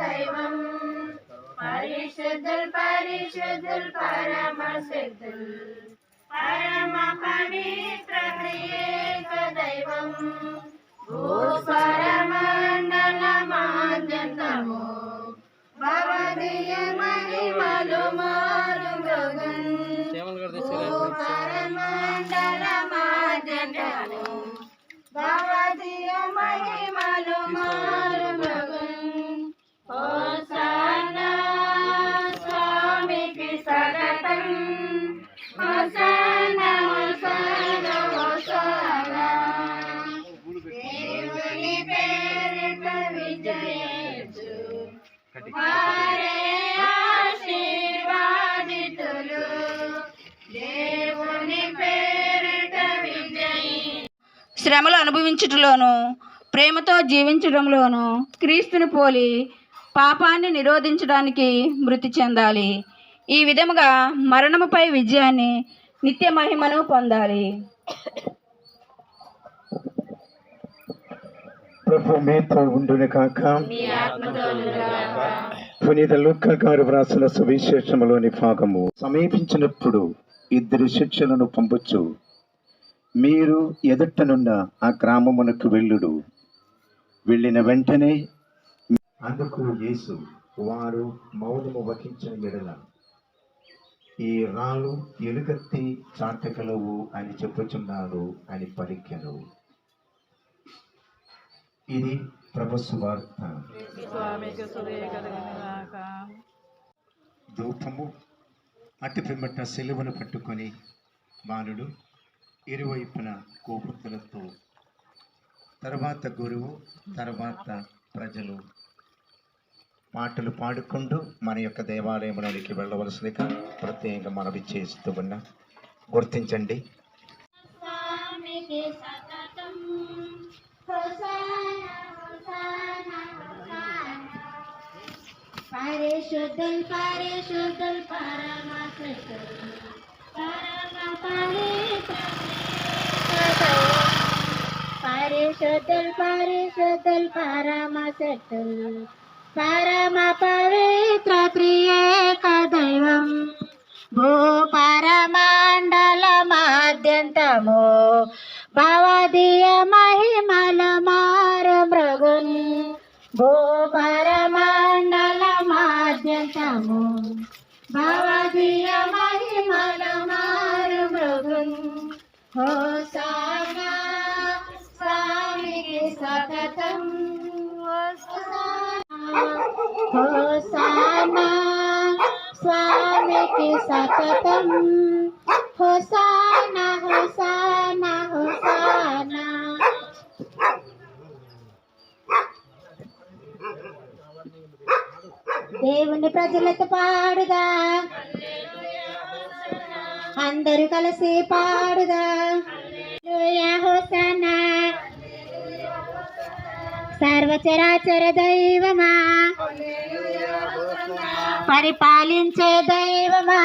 దైవం పరిశుద్ధుల్ పరిశుద్ధుల్ పరమ సిద్ధుల్ పరమ పవిత్ర ప్రియేక దైవం భూస్వరమండల మాద్యంతము భవదీయ మహిమలు మారు శ్రమలు అనుభవించుటలోను ప్రేమతో జీవించడంలోను క్రీస్తుని పోలి పాపాన్ని నిరోధించడానికి మృతి చెందాలి. ఈ విధముగా మరణముపై విజయాన్ని నిత్య మహిమను పొందాలి. ప్రభు మీతో ఉండును కాక పునీత లుక్క గారు వ్రాసిన సువిశేషములోని భాగము సమీపించినప్పుడు ఇద్దరు శిక్షలను పంపొచ్చు. మీరు ఎదుటనున్న ఆ గ్రామమునకు వెళ్ళుడు. వెళ్ళిన వెంటనే అందుకు యేసు వారు మౌనము వహించిన ఎడల ఈ రాళ్ళు ఎలుగత్తి చాటగలవు అని చెప్పుచున్నాడు అని పలికెను. ఇది ప్రభుత్వ వార్త. ధూపము అట్టి పిమ్మట సెలవును పట్టుకొని బాలుడు ఇరువైపున కోపుతులతో తర్వాత గురువు తర్వాత ప్రజలు. పాటలు పాడుకుంటూ మన యొక్క దేవాలయంలోనికి వెళ్ళవలసిందిగా ప్రత్యేకంగా మనవి చేస్తూ ఉన్నా గుర్తించండి. పరిశుద్ధం సతతం పరమ పరమ పవిత్ర పరిశుద్ధుల్ పరిశుద్ధుల్ పరమ శక్తుల్ పరమ పవిత్ర ప్రియేక దైవం భూ పరమాండల మాద్యంతము భవదీయ మహిమల మార మృగున్ భూ స్వాగతం హోసానా స్వామికి సతతం. Hosanna hosanna hosanna. దేవుని ప్రజలతో పాడుదా? అందరూ కలిసి పాడుదా? హోసనా హోసానా సర్వచరాచర దైవమా? పరిపాలించే దైవమా?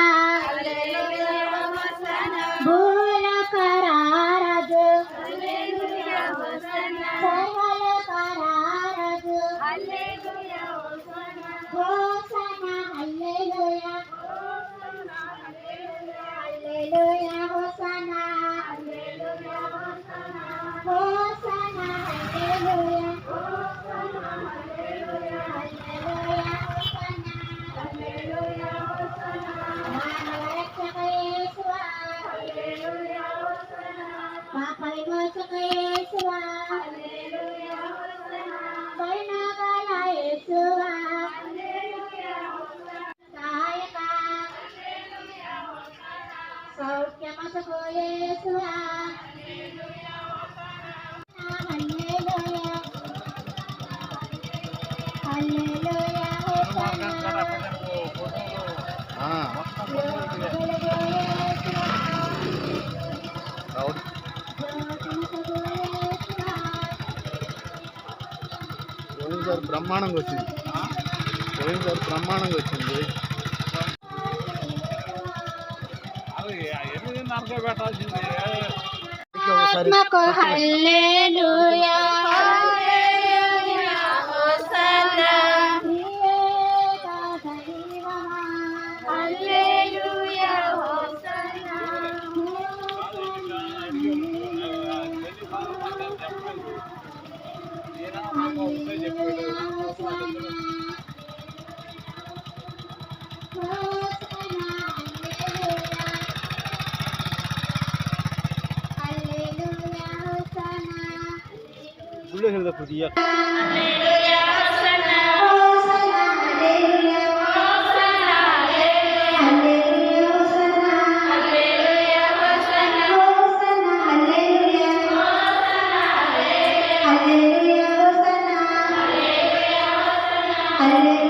పోయినసారి బ్రహ్మాండంగా వచ్చింది పోయినసారి బ్రహ్మాండంగా వచ్చింది ఆత్మకు హల్లెలూయా. కొద్దిగా హోసన్నా హల్లెలూయా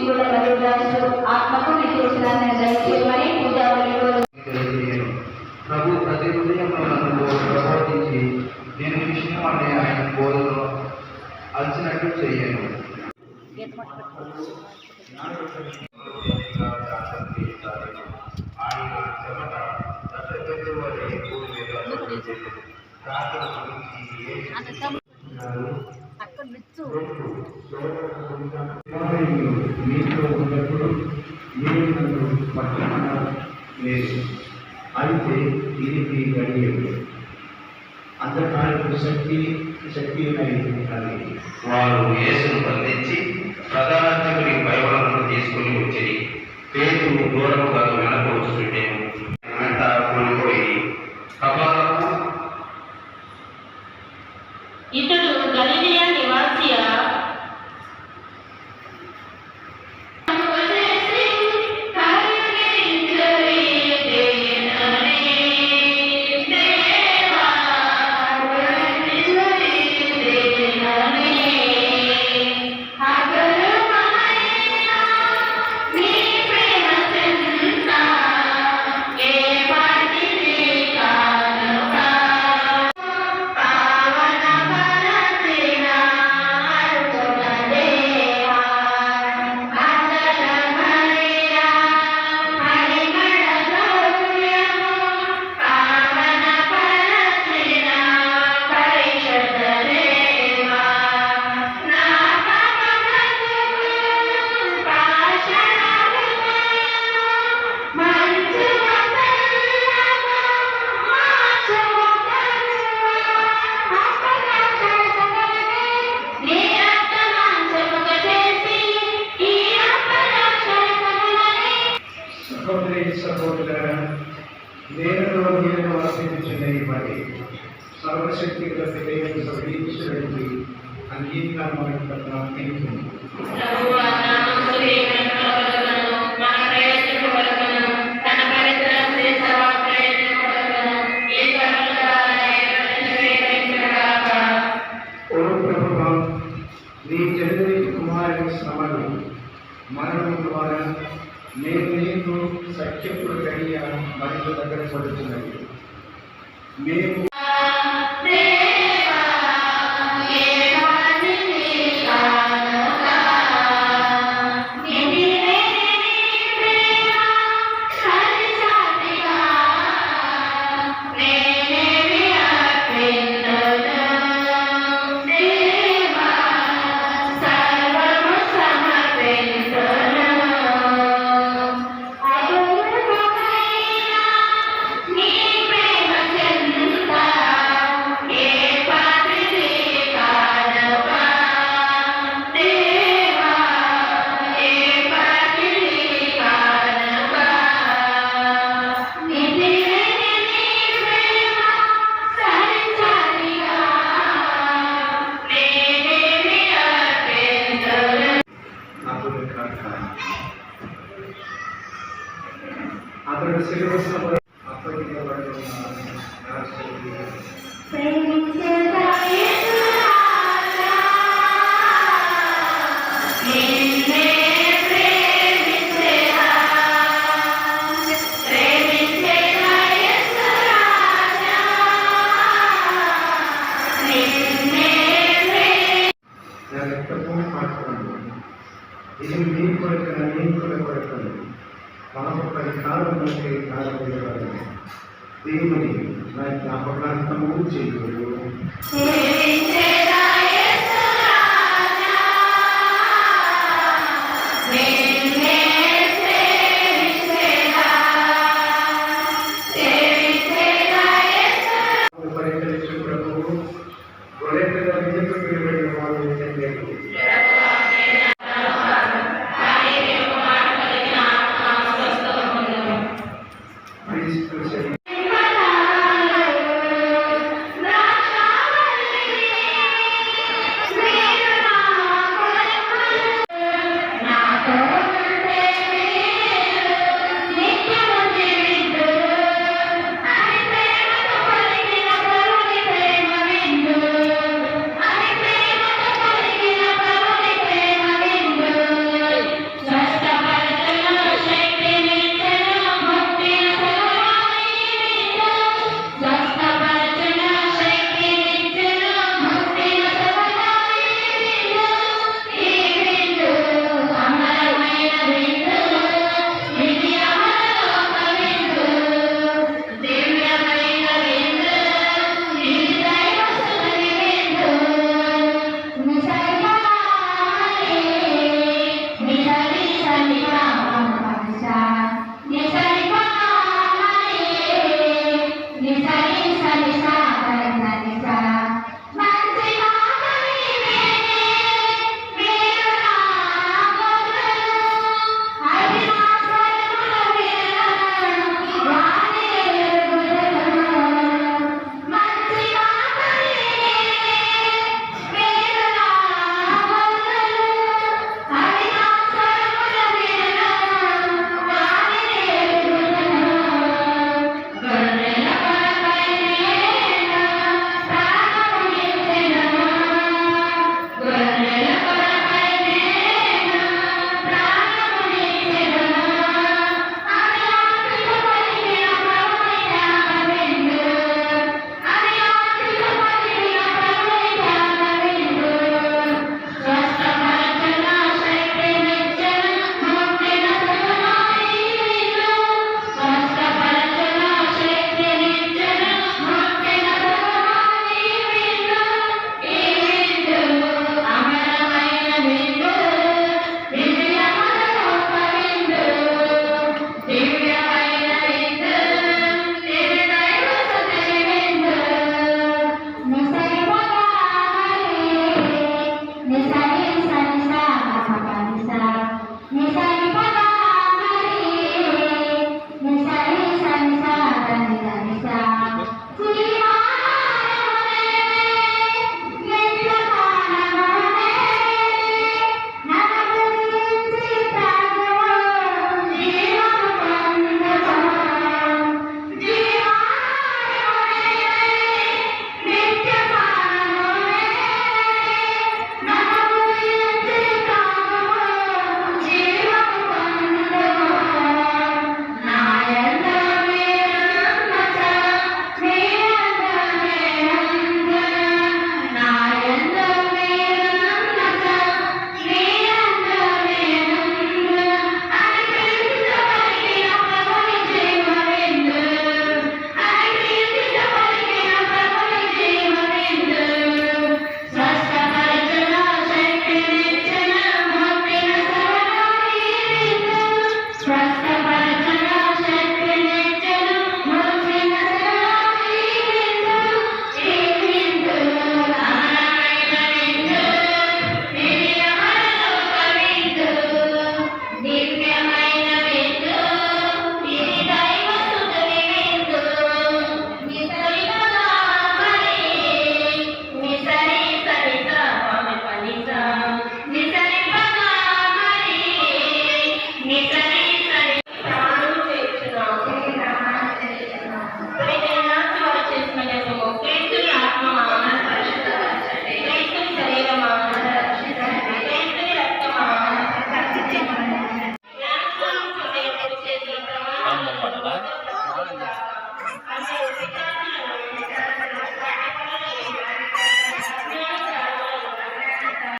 దీవించమని దీపుడు మరియు ఆత్మకు నిత్యవసరాన్ని దయచేయమని పూజారులు ప్రభు ప్రతి హృదయంలో నన్ను ప్రబోధించి నేను విషయం అనే ఆయన బోధలో అలసినట్టు చేయను మీతో ನೀರಿನನ್ನು ಪಟ್ಟಣ ಪ್ಲೇಸ್ ಅಂತೆ ಇಲ್ಲಿ ಗಡಿಯಲ್ಲಿ அந்த காலத்து சக்தி சக்தியினை வாரு இயேசு வந்திச்சு మరణం ద్వారా నేను నీకు సత్యపుడు కడియ మరింత దగ్గర పడుతున్నది మేము இதில் மீன் கொடுக்கிற மீன் கொலை கொடுக்கிறது பாவப்படி காரணத்தை காரணப்படுகிறது தீமை நான் Saya.